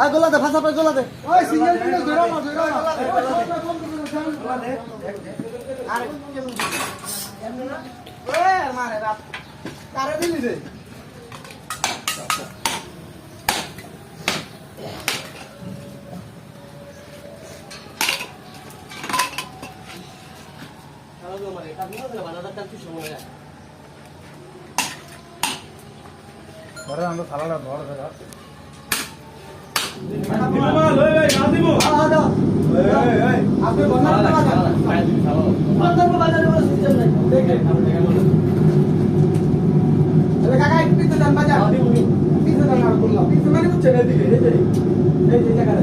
আর গোলা দে ফাঁসা পাই গোলা দে। ওই সিঙ্গেল সিঙ্গেল ধরো না ধরো না? মারে বাপ। কারে দিলি রে? ধরে আমরা থালাটা ধর ধরে আপনি বন্ধ বাজারে বসে সিস্টেম নাই দেখে আরে কাকা একটু পিছনে যান বাজার পিছনে মানে এদিকে এই যে এই যে জায়গাটা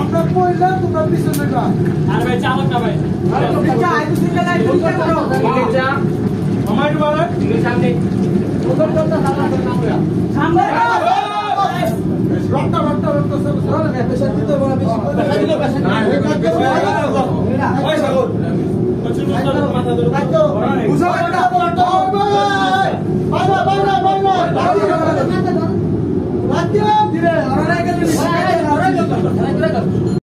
আমরা পয়লা তোমরা পিছন আরে তো পিছা আই তো আই তো চিন্তা করো সামনে রক্ত রক্ত রক্ত সব না পেশা দিতে বড় বেশি না